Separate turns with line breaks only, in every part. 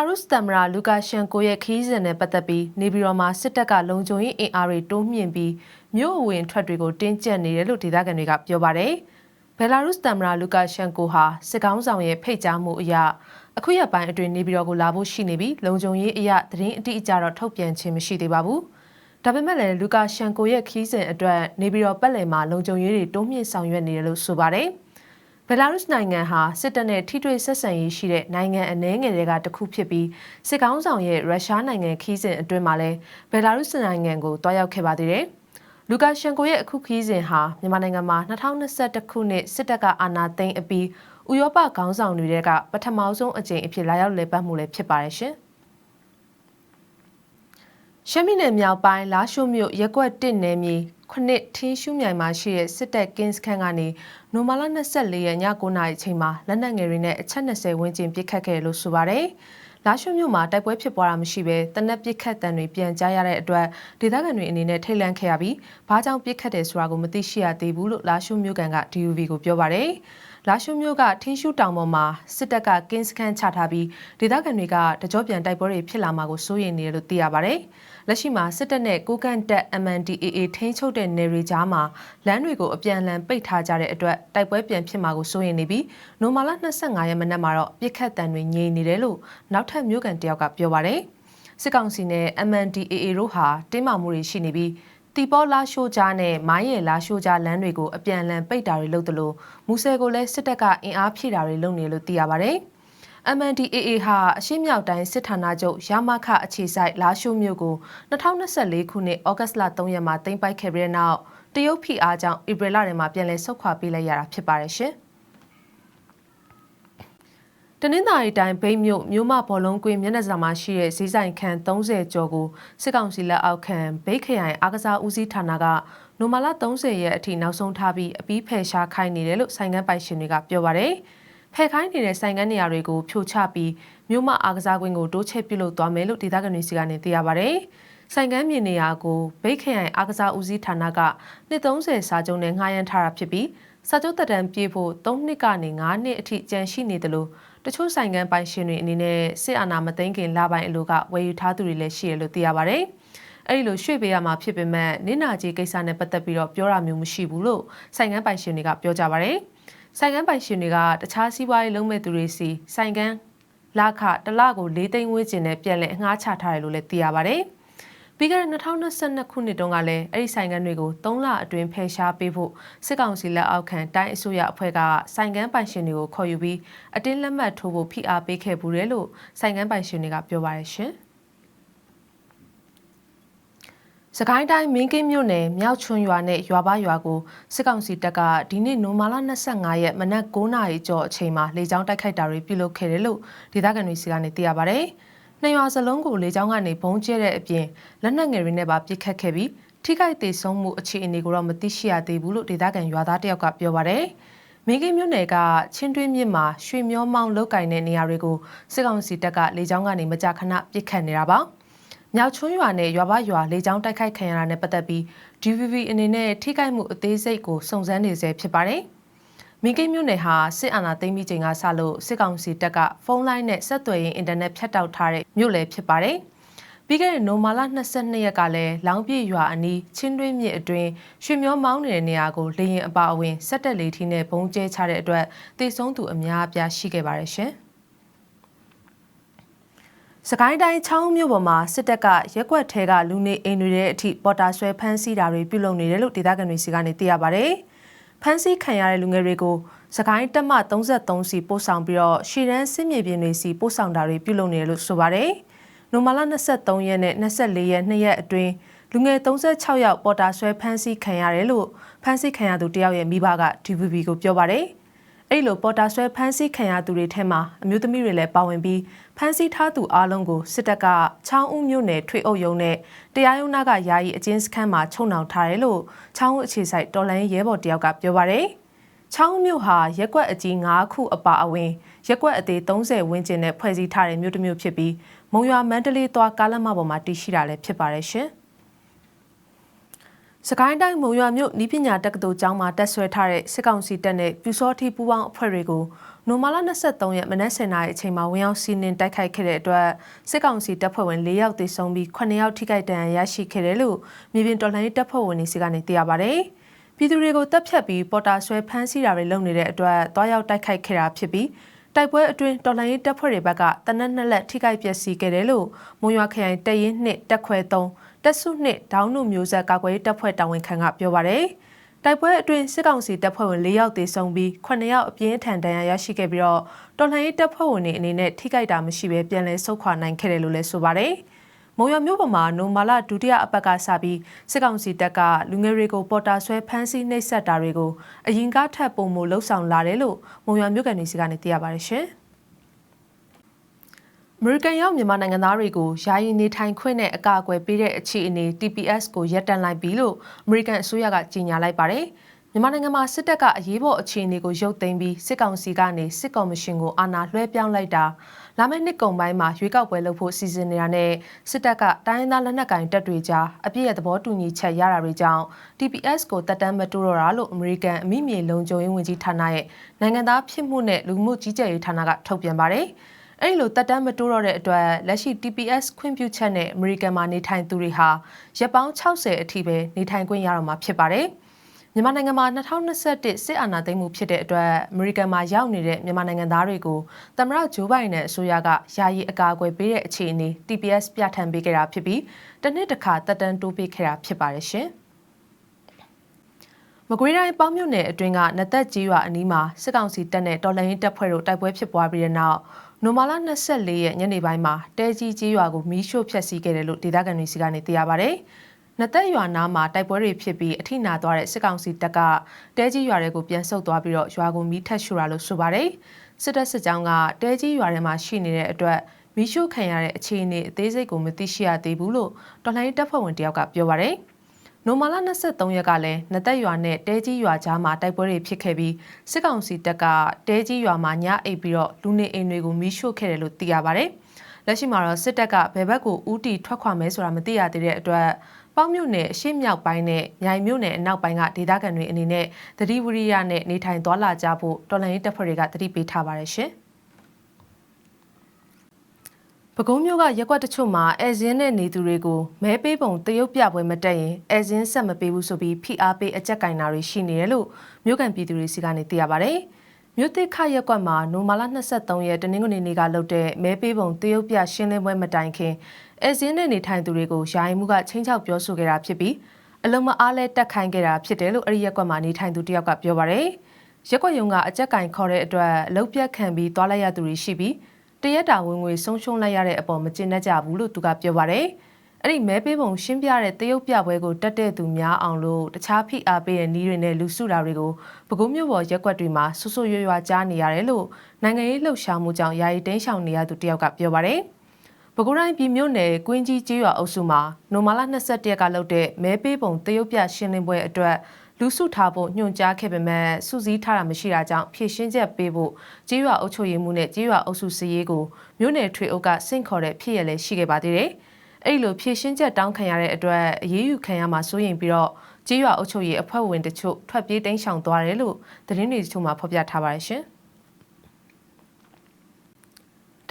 လာရုစ်သမ္မတလူကာရှန်ကိုရဲ့ခီးစဉ်နဲ့ပတ်သက်ပြီးနေပြည်တော်မှာစစ်တပ်ကလုံခြုံရေးအင်အားတွေတိုးမြှင့်ပြီးမြို့အဝင်ထွက်တွေကိုတင်းကျပ်နေတယ်လို့ဒေသခံတွေကပြောပါတယ်။ဘယ်လာရုစ်သမ္မတလူကာရှန်ကိုဟာစစ်ကောင်းဆောင်ရဲ့ဖိတ်ကြားမှုအရအခုရက်ပိုင်းအတွင်းနေပြည်တော်ကိုလာဖို့ရှိနေပြီးလုံခြုံရေးအရသတင်းအတိအကျတော့ထုတ်ပြန်ခြင်းမရှိသေးပါဘူး။ဒါပေမဲ့လည်းလူကာရှန်ကိုရဲ့ခီးစဉ်အတွက်နေပြည်တော်ပတ်လည်မှာလုံခြုံရေးတွေတိုးမြှင့်ဆောင်ရွက်နေတယ်လို့ဆိုပါတယ်။ ဘယ်လာရုစ်နိုင်ငံဟာစစ်တပ်နဲ့ထိတွေ့ဆက်ဆံရေးရှိတဲ့နိုင်ငံအနည်းငယ်တွေကတစ်ခုဖြစ်ပြီးစစ်ကောင်းဆောင်ရဲ့ရုရှားနိုင်ငံခီးစဉ်အတွင်းမှာလည်းဘယ်လာရုစ်နိုင်ငံကိုတွားရောက်ခဲ့ပါသေးတယ်။လူကာရှန်ကိုရဲ့အခုခီးစဉ်ဟာမြန်မာနိုင်ငံမှာ2021ခုနှစ်စစ်တပ်ကအာဏာသိမ်းအပြီးဥရောပခေါင်းဆောင်တွေကပထမဆုံးအကြိမ်အဖြစ်လာရောက်လည်ပတ်မှုလည်းဖြစ်ပါတယ်ရှင်။ရှမ်းပြည်နယ်မြောက်ပိုင်းလာရှိုးမြို့ရက်ကွက်တစ်နယ်မြေ ခုနှစ်ထင်းရှူးမြိုင်မှာရှိတဲ့စစ်တပ်ကင်းစခန်းကနေနိုမာလာ24ရက်ည9:00နာရီအချိန်မှာလက်နက်ငယ်တွေနဲ့အချက်20ဝန်းကျင်ပစ်ခတ်ခဲ့လို့ဆိုပါတယ်။ လာရှုမြို့မှာတိုက်ပွဲဖြစ်ပွားတာမရှိဘဲတနက်ပစ်ခတ်တံတွေပြန်ကြားရတဲ့အတွက်ဒေသခံတွေအနေနဲ့ထိတ်လန့်ခဲ့ရပြီးဘာကြောင့်ပစ်ခတ်တယ်ဆိုတာကိုမသိရှိရသေးဘူးလို့လာရှုမြို့ကန်က DUV ကိုပြောပါတယ်။လာရှုမြို့ကထင်းရှူတောင်ပေါ်မှာစစ်တပ်ကကင်းစခန်းချထားပြီးဒေသခံတွေကတကြောပြန်တိုက်ပွဲတွေဖြစ်လာမှာကိုစိုးရိမ်နေတယ်လို့သိရပါတယ်။လက်ရှိမှာစစ်တပ်နဲ့ကိုကန့်တက် MNDAA ထိန်းချုပ်တဲ့နေရီကြားမှာလမ်းတွေကိုအပြန်အလှန်ပိတ်ထားကြတဲ့အတွက်တိုက်ပွဲပြန်ဖြစ်မှာကိုစိုးရိမ်နေပြီးနိုမာလာ25ရက်မနက်မှာတော့ပြစ်ခတ်တံတွေငြိမ်နေတယ်လို့နောက်ထပ်မြို့ကန်တယောက်ကပြောပါတယ်။စစ်ကောင်စီနဲ့ MNDAA တို့ဟာတင်းမာမှုတွေရှိနေပြီးတီပေါ်လာရှိုးကြားနဲ့မိုင်းရယ်လာရှိုးကြားလမ်းတွေကိုအပြန်အလှန်ပိတ်တာတွေလုပ်သလိုမူဆယ်ကိုလည်းစစ်တပ်ကအင်အားဖြည့်တာတွေလုပ်နေလို့သိရပါဗျ။ MNDAA ဟာအရှေ့မြောက်တိုင်းစစ်ဌာနချုပ်ရမခအခြေဆိုင်လာရှိုးမြို့ကို2024ခုနှစ်ဩဂတ်လ3ရက်မှာတင်ပိုက်ခဲ့ပြီးတဲ့နောက်တရုတ်ဖိအားကြောင့်ဧပြီလထဲမှာပြန်လည်ဆုတ်ခွာပေးလိုက်ရတာဖြစ်ပါတယ်ရှင်။ တနင်္သာရီတိုင်းဘိတ်မြို့မြို့မဘောလုံးကွင်းမျက်နှာစာမှာရှိတဲ့ဈေးဆိုင်ခန်း30ကျော်ကိုစစ်ကောင်စီလက်အောက်ခံဘိတ်ခရိုင်အားကစားဦးစီးဌာနကနိုမာလာ30ရက်အထိနောက်ဆုံးထားပြီးအပြီးဖယ်ရှားခိုင်းနေတယ်လို့ဆိုင်ကန်းပိုင်ရှင်တွေကပြောပါရယ်ဖယ်ခိုင်းနေတဲ့ဆိုင်ကန်းနေရာတွေကိုဖြိုချပြီးမြို့မအားကစားကွင်းကိုတိုးချဲ့ပြုလုပ်သွားမယ်လို့ဒေသခံတွေစီကနေသိရပါရယ်ဆိုင်ကန်းမြေနေရာကိုဘိတ်ခရိုင်အားကစားဦးစီးဌာနကနှစ်30စာချုပ်နဲ့ငှားရမ်းထားတာဖြစ်ပြီးစာချုပ်တက်တမ်းပြေဖို့3နှစ်ကနေ9နှစ်အထိကြန့်ရှိနေတယ်လို့ တချို့ဆိုင်ကန်းပိုင်ရှင်တွေအနေနဲ့စစ်အာဏာမသိမ်းခင်လပိုင်းအလိုကဝယ်ယူထားသူတွေလည်းရှိရလို့သိရပါဗျ။အဲ့ဒီလိုရွှေ့ပေးရမှာဖြစ်ပေမဲ့နင်းနာကြီးကိစ္စနဲ့ပတ်သက်ပြီးတော့ပြောတာမျိုးမရှိဘူးလို့ဆိုင်ကန်းပိုင်ရှင်တွေကပြောကြပါဗျ။ဆိုင်ကန်းပိုင်ရှင်တွေကတခြားစီးပွားရေးလုပ်မဲ့သူတွေစီဆိုင်ကန်းလာခတလကို၄သိန်းဝန်းကျင်နဲ့ပြန်လည်အငှားချထားတယ်လို့လည်းသိရပါဗျ။ ပြီးခဲ့တဲ့2022ခုနှစ်တုန်းကလည်းအဲ့ဒီဆိုင်ကန်းတွေကို3လအတွင်းဖယ်ရှားပေးဖို့စစ်ကောင်စီလက်အောက်ခံတိုင်းအစိုးရအဖွဲ့ကဆိုင်ကန်းပိုင်ရှင်တွေကိုခေါ်ယူပြီးအတင်းလက်မှတ်ထိုးဖို့ဖိအားပေးခဲ့ဘူးတယ်လို့ဆိုင်ကန်းပိုင်ရှင်တွေကပြောပါရရှင်။စကိုင်းတိုင်းမင်းကင်းမြို့နယ်မြောက်ချွန်ရွာနဲ့ရွာပါရွာကိုစစ်ကောင်စီတပ်ကဒီနေ့နိုမာလာ25ရက်မနက်9:00နာရီကျော်အချိန်မှာလေကြောင်းတိုက်ခိုက်တာတွေပြုလုပ်ခဲ့တယ်လို့ဒေသခံတွေစီကနေသိရပါဗျ။ နှစ်ရွာစလုံးကိုလေကြောင်းကနေဘုံကျဲတဲ့အပြင်လက်နက်ငယ်တွေနဲ့ပါပစ်ခတ်ခဲ့ပြီးထိခိုက်ဒေဆုံးမှုအခြေအနေကိုတော့မသိရှိရသေးဘူးလို့ဒေသခံရွာသားတယောက်ကပြောပါတယ်။မင်းကင်းမြို့နယ်ကချင်းတွင်းမြစ်မှာရွှေမျောမောင်းလောက်ကင်တဲ့နေရာတွေကိုစစ်ကောင်စီတပ်ကလေကြောင်းကနေမကြာခဏပစ်ခတ်နေတာပါ။မြောက်ချွန်းရွာနဲ့ရွာဘရွာလေကြောင်းတိုက်ခိုက်ခံရတာနဲ့ပတ်သက်ပြီး DVB အနေနဲ့ထိခိုက်မှုအသေးစိတ်ကိုစုံစမ်းနေဆဲဖြစ်ပါတယ်။ မင်းကိမြို့နယ်ဟာစစ်အာဏာသိမ်းပြီးချိန်ကစလို့စစ်ကောင်စီတပ်ကဖုန်းလိုင်းနဲ့ဆက်သွယ်ရေးအင်တာနက်ဖြတ်တောက်ထားတဲ့မြို့လည်းဖြစ်ပါတယ်။ပြီးခဲ့တဲ့နိုမာလာ22ရက်ကလည်းလောင်ပြည့်ရွာအနီးချင်းတွင်းမြစ်အတွင်းရွှေမျောမောင်းနေတဲ့နေရာကိုလေရင်အပါအဝင်စက်တက်လေထီနဲ့ဘုံကျဲချတဲ့အတွက်တေဆုံးသူအများအပြားရှိခဲ့ပါတယ်ရှင်။စကိုင်းတိုင်းချောင်းမြို့ပေါ်မှာစစ်တပ်ကရက်ွက်ထဲကလူနေအိမ်တွေရဲ့အထိပေါ်တာဆွဲဖမ်းဆီးတာတွေပြုလုပ်နေတယ်လို့ဒေသခံတွေစီကနေသိရပါဗျ။ ဖမ်းဆီးခံရတဲ့လူငယ်တွေကိုစကိုင်းတက်မ33စီပို့ဆောင်ပြီးတော့ရှီရန်စစ်မြေပြင်တွေစီပို့ဆောင်တာတွေပြုလုပ်နေတယ်လို့ဆိုပါတယ်။နိုမလာ23ရက်နဲ့24ရက်နှစ်ရက်အတွင်းလူငယ်36ယောက်ပေါ်တာဆွဲဖမ်းဆီးခံရတယ်လို့ဖမ်းဆီးခံရသူတယောက်ရဲ့မိဘက DVB ကိုပြောပါတယ်။ အဲ့လိုပေါ်တာဆွဲဖမ်းဆီးခံရသူတွေထဲမှာအမျိုးသမီးတွေလည်းပါဝင်ပြီးဖမ်းဆီးထားသူအလုံးကိုစစ်တပ်ကချောင်းဦးမြို့နယ်ထွေအုပ်ရုံးနဲ့တရားရုံးနာကယာယီအကျဉ်းစခန်းမှာချုပ်နှောင်ထားတယ်လို့ချောင်းဦးအခြေဆိုင်တော်လိုင်းရဲဘော်တယောက်ကပြောပါရယ်ချောင်းမြို့ဟာရက်ကွက်အကြီး9ခုအပါအဝင်ရက်ကွက်အသေး30ဝန်းကျင်နဲ့ဖွဲ့စည်းထားတဲ့မြို့တစ်မြို့ဖြစ်ပြီးမုံရွာမန္တလေးသွားကားလမ်းမပေါ်မှာတည်ရှိတာလည်းဖြစ်ပါတယ်ရှင်။ စကိုင်းတိုင်းမုံရွာမြို့ဤပညာတက္ကသိုလ်ကျောင်းမှာတက်ဆွဲထားတဲ့စစ်ကောင်စီတပ်နဲ့ပြူစောထီပူပေါင်းအဖွဲ့တွေကိုနိုမာလာ23ရက်မနက်10:00နာရီအချိန်မှာဝင်ရောက်စီးနင်းတိုက်ခိုက်ခဲ့တဲ့အတွက်စစ်ကောင်စီတပ်ဖွဲ့ဝင်၄ယောက်သေဆုံးပြီး9ယောက်ထိခိုက်ဒဏ်ရာရရှိခဲ့တယ်လို့မြေပြင်တော်လှန်ရေးတပ်ဖွဲ့ဝင်တွေစီကနေသိရပါဗျ။ပြည်သူတွေကိုတပ်ဖြတ်ပြီးပေါ်တာဆွဲဖမ်းဆီးတာတွေလုပ်နေတဲ့အတွက်တွားရောက်တိုက်ခိုက်ခဲ့တာဖြစ်ပြီးတိုက်ပွဲအတွင်းတော်လှန်ရေးတပ်ဖွဲ့တွေဘက်ကတနက်နှစ်လက်ထိခိုက်ပျက်စီးခဲ့တယ်လို့မုံရွာခရိုင်တရင်နှစ်တက်ခွဲ3 တက်စုနှစ်ဒေါင်းနုမျိုးဆက်ကာကွယ်ရေးတပ်ဖွဲ့တာဝန်ခံကပြောပါရယ်တိုက်ပွဲအတွင်းစစ်ကောင်စီတပ်ဖွဲ့ဝင်၄ယောက်သေဆုံးပြီး9ယောက်အပြင်းထန်ဒဏ်ရာရရှိခဲ့ပြီးတော့တော်လှန်ရေးတပ်ဖွဲ့ဝင်တွေအနေနဲ့ထိခိုက်တာမရှိဘဲပြန်လည်ဆုတ်ခွာနိုင်ခဲ့တယ်လို့လည်းဆိုပါရယ်မုံရမြို့ပေါ်မှာနိုမာလာဒုတိယအပတ်ကစပြီးစစ်ကောင်စီတပ်ကလူငယ်တွေကိုပေါ်တာဆွဲဖမ်းဆီးနှိပ်စက်တာတွေကိုအရင်ကထပ်ပုံမှုလှုပ်ဆောင်လာတယ်လို့မုံရမြို့ကန်တွေစီကနေသိရပါတယ်ရှင်။ အမေရိကန်ရောက်မြန်မာနိုင်ငံသားတွေကိုယာယီနေထိုင်ခွင့်နဲ့အကာအကွယ်ပေးတဲ့အခြေအနေ TPS ကိုရပ်တန့်လိုက်ပြီလို့အမေရိကန်အစိုးရကကြေညာလိုက်ပါတယ်။မြန်မာနိုင်ငံမှာစစ်တပ်ကအရေးပေါ်အခြေအနေကိုရုပ်သိမ်းပြီးစစ်ကောင်စီကနေစစ်ကော်မရှင်ကိုအာဏာလွှဲပြောင်းလိုက်တာလာမယ့်နှစ်ကုန်ပိုင်းမှာရွေးကောက်ပွဲလုပ်ဖို့စီစဉ်နေတာနဲ့စစ်တပ်ကတိုင်းရင်းသားလက်နက်ကိုင်တပ်တွေကြားအပြည့်အသဘောတူညီချက်ရတာတွေကြောင့် TPS ကိုတက်တမ်းမတိုးတော့တာလို့အမေရိကန်အမိမြေလုံခြုံရေးဝန်ကြီးဌာနရဲ့နိုင်ငံသားဖြစ်မှုနဲ့လူမှုကြီးကြပ်ရေးဌာနကထုတ်ပြန်ပါတယ်။ အဲ့လိုတက်တမ်းမတိုးတော့တဲ့အတွက်လက်ရှိ TPS ခွင့်ပြုချက်နဲ့အမေရိကန်မှာနေထိုင်သူတွေဟာရက်ပေါင်း60အထိပဲနေထိုင်ခွင့်ရတော့မှာဖြစ်ပါတယ်။မြန်မာနိုင်ငံမှာ2021စစ်အာဏာသိမ်းမှုဖြစ်တဲ့အတွက်အမေရိကန်မှာရောက်နေတဲ့မြန်မာနိုင်ငံသားတွေကိုသမ္မတဂျိုးဘိုင်နဲ့အစိုးရကယာယီအကာအကွယ်ပေးတဲ့အခြေအနေ TPS ပြဋ္ဌာန်းပေးခဲ့တာဖြစ်ပြီးတစ်နှစ်တစ်ခါတက်တန်းတိုးပေးခဲ့တာဖြစ်ပါတယ်ရှင်။မကွေးတိုင်းပေါင်းမြို့နယ်အတွင်းကနသက်ကြီးရွာအနီးမှာစစ်ကောင်စီတပ်နဲ့တော်လှန်ရေးတပ်ဖွဲ့တို့တိုက်ပွဲဖြစ်ပွားပြီးတဲ့နောက် နိုမာလာ24ရက်ညနေပိုင်းမှာတဲကြီးကြီးရွာကိုမီးရှို့ဖျက်ဆီးခဲ့တယ်လို့ဒေသခံတွေစီကနေသိရပါဗျ။နသက်ရွာနားမှာတိုက်ပွဲတွေဖြစ်ပြီးအထိနာသွားတဲ့စစ်ကောင်စီတပ်ကတဲကြီးရွာတွေကိုပြန်ဆုတ်သွားပြီးတော့ရွာကိုမီးထက်ရှို့တာလို့ဆိုပါတယ်။စစ်တပ်စစ်ကြောင်းကတဲကြီးရွာထဲမှာရှိနေတဲ့အတွက်မီးရှို့ခံရတဲ့အခြေအနေအသေးစိတ်ကိုမသိရှိရသေးဘူးလို့တော်လှန်ရေးတပ်ဖွဲ့ဝင်တယောက်ကပြောပါတယ်။ နိုမာလာ23ရက်ကလည်းနသက်ရွာနဲ့တဲကြီးရွာကြားမှာတိုက်ပွဲတွေဖြစ်ခဲ့ပြီးစစ်ကောင်စီတပ်ကတဲကြီးရွာမှာညအိပ်ပြီးတော့လူနေအိမ်တွေကိုမီးရှို့ခဲ့တယ်လို့သိရပါဗျ။လက်ရှိမှာတော့စစ်တပ်ကဘယ်ဘက်ကိုဦးတီထွက်ခွာမဲဆိုတာမသိရသေးတဲ့အတွက်ပေါင်းမြို့နယ်အရှိမြောက်ပိုင်းနဲ့မြိုင်မြို့နယ်အနောက်ပိုင်းကဒေသခံတွေအနေနဲ့သတိဝရိယနဲ့နေထိုင်သွားလာကြဖို့တော်လှန်ရေးတပ်ဖွဲ့တွေကသတိပေးထားပါတယ်ရှင်။ ပဲခူးမြို့ကရက်ကွက်တချို့မှာအဲဇင်းနဲ့နေသူတွေကိုမဲပေးပုံတရုတ်ပြပွဲမတက်ရင်အဲဇင်းဆက်မပေးဘူးဆိုပြီးဖိအားပေးအကြက်ကင်တာတွေရှိနေတယ်လို့မြို့ကန်ပြည်သူတွေစီကနေသိရပါဗျ။မြို့သစ်ခရက်ကွက်မှာနိုမာလာ23ရက်တနင်္ဂနွေနေ့ကလုပ်တဲ့မဲပေးပုံတရုတ်ပြရှင်းလင်းပွဲမတိုင်ခင်အဲဇင်းနဲ့နေထိုင်သူတွေကိုယာယီမှုကချင်းချောက်ပြောဆိုခဲ့တာဖြစ်ပြီးအလုံးမအားလဲတက်ခိုင်းခဲ့တာဖြစ်တယ်လို့အဲ့ဒီရက်ကွက်မှာနေထိုင်သူတယောက်ကပြောပါဗျ။ရက်ကွက်ယုံကအကြက်ကင်ခေါ်တဲ့အတွက်လှုပ်ပြက်ခံပြီးသွားလိုက်ရသူတွေရှိပြီး တရက်တာဝင်ငွေဆုံးရှုံးလိုက်ရတဲ့အပေါ်မကျေနပ်ကြဘူးလို့သူကပြောပါတယ်။အဲ့ဒီမဲပေးပုံရှင်းပြတဲ့တရုတ်ပြပွဲကိုတက်တဲ့သူများအောင်လို့တခြားဖိအားပေးတဲ့နီးတွေနဲ့လူစုတာတွေကိုပဲခူးမြို့ပေါ်ရက်ကွက်တွေမှာဆွဆွရွရွကြားနေရတယ်လို့နိုင်ငံရေးလှုပ်ရှားမှုကြောင့်ယာယီတင်းရှောင်နေရသူတယောက်ကပြောပါတယ်။ပဲခူးတိုင်းပြည်မြို့နယ်ကွင်းကြီးကျေးရွာအုပ်စုမှာနိုမာလာ21ရက်ကလုပ်တဲ့မဲပေးပုံတရုတ်ပြရှင်းလင်းပွဲအတွက် လူစုထားဖို့ညွှန်ကြားခဲ့ပေမဲ့စုစည်းထားတာမရှိတာကြောင့်ဖြည့်ရှင်းချက်ပေးဖို့ကြေးရွာအုပ်ချုပ်ရေးမှုနဲ့ကြေးရွာအုပ်စုစည်းရေးကိုမြို့နယ်ထွေအုပ်ကစင့်ခေါ်တဲ့ဖြစ်ရလဲရှိခဲ့ပါသေးတယ်။အဲ့လိုဖြည့်ရှင်းချက်တောင်းခံရတဲ့အတွက်အရေးယူခံရမှာစိုးရိမ်ပြီးတော့ကြေးရွာအုပ်ချုပ်ရေးအဖွဲ့ဝင်တချို့ထွက်ပြေးတိမ်းရှောင်သွားတယ်လို့သတင်းတွေတချို့မှာဖော်ပြထားပါတယ်ရှင်။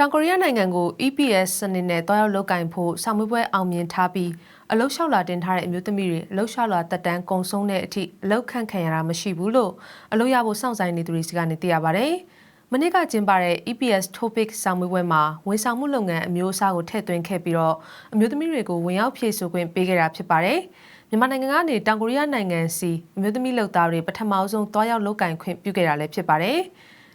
တောင်ကိုရီးယားနိုင်ငံကို EPS စနစ်နဲ့တွားရောက်လုပ်ကင်ဖို့ဆောင်မွေးပွဲအောင်မြင်ထားပြီးအလုတ်လျှောက်လာတင်ထားတဲ့အမျိုးသမီးတွေအလုတ်လျှောက်လာတက်တန်းကုံဆုံးတဲ့အထိအလုတ်ခန့်ခံရတာမရှိဘူးလို့အလုတ်ရဖို့စောင့်ဆိုင်နေသူတွေစီကနေသိရပါဗျ။မနေ့ကကျင်းပတဲ့ EPS Topic ဆောင်မွေးပွဲမှာဝန်ဆောင်မှုလုပ်ငန်းအမျိုးအစားကိုထည့်သွင်းခဲ့ပြီးတော့အမျိုးသမီးတွေကိုဝင်ရောက်ဖြည့်ဆို့ခွင့်ပေးခဲ့တာဖြစ်ပါတယ်။မြန်မာနိုင်ငံကနေတောင်ကိုရီးယားနိုင်ငံစီအမျိုးသမီးလုပ်သားတွေပထမဆုံးတွားရောက်လုပ်ကင်ခွင့်ပြုခဲ့တာလည်းဖြစ်ပါတယ်။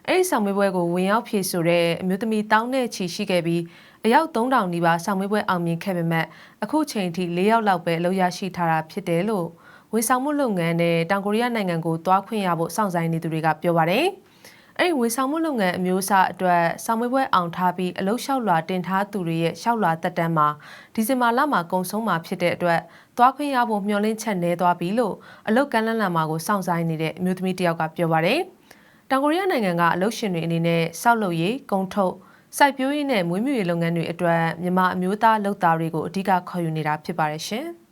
အဲ့ဒီဆောင်မွေးပွဲကိုဝင်ရောက်ဖြည့်ဆိုတဲ့အမျိုးသမီးတောင်းနဲ့ချီရှိခဲ့ပြီးအယောက်3000နီးပါးဆောင်မွေးပွဲအောင်မြင်ခဲ့ပေမဲ့အခုချိန်ထိ၄ယောက်လောက်ပဲအလုပ်ရရှိထားတာဖြစ်တယ်လို့ဝန်ဆောင်မှုလုပ်ငန်းနဲ့တောင်ကိုရီးယားနိုင်ငံကိုတွားခွင့်ရဖို့စောင့်ဆိုင်နေသူတွေကပြောပါတယ်။အဲ့ဒီဝန်ဆောင်မှုလုပ်ငန်းအမျိုးအစားအတွက်ဆောင်မွေးပွဲအောင်ထားပြီးအလုပ်လျှောက်လွှာတင်ထားသူတွေရဲ့လျှောက်လွှာတက်တန်းမှာဒီဇင်ဘာလမှာကုန်ဆုံးမှာဖြစ်တဲ့အတွက်တွားခွင့်ရဖို့မျှော်လင့်ချက်နေသွားပြီလို့အလုပ်ကမ်းလှမ်းလာမှာကိုစောင့်ဆိုင်နေတဲ့အမျိုးသမီးတယောက်ကပြောပါတယ်။ တောင်ကိုရီးယားနိုင်ငံကအလုပ်ရှင်တွေအနေနဲ့စောက်လုပ်ရေးကုန်ထုတ်စိုက်ပျိုးရေးနဲ့မွေးမြူရေးလုပ်ငန်းတွေအတွက်မြန်မာအမျိုးသားလုပ်သားတွေကိုအဓိကခေါ်ယူနေတာဖြစ်ပါတယ်ရှင်။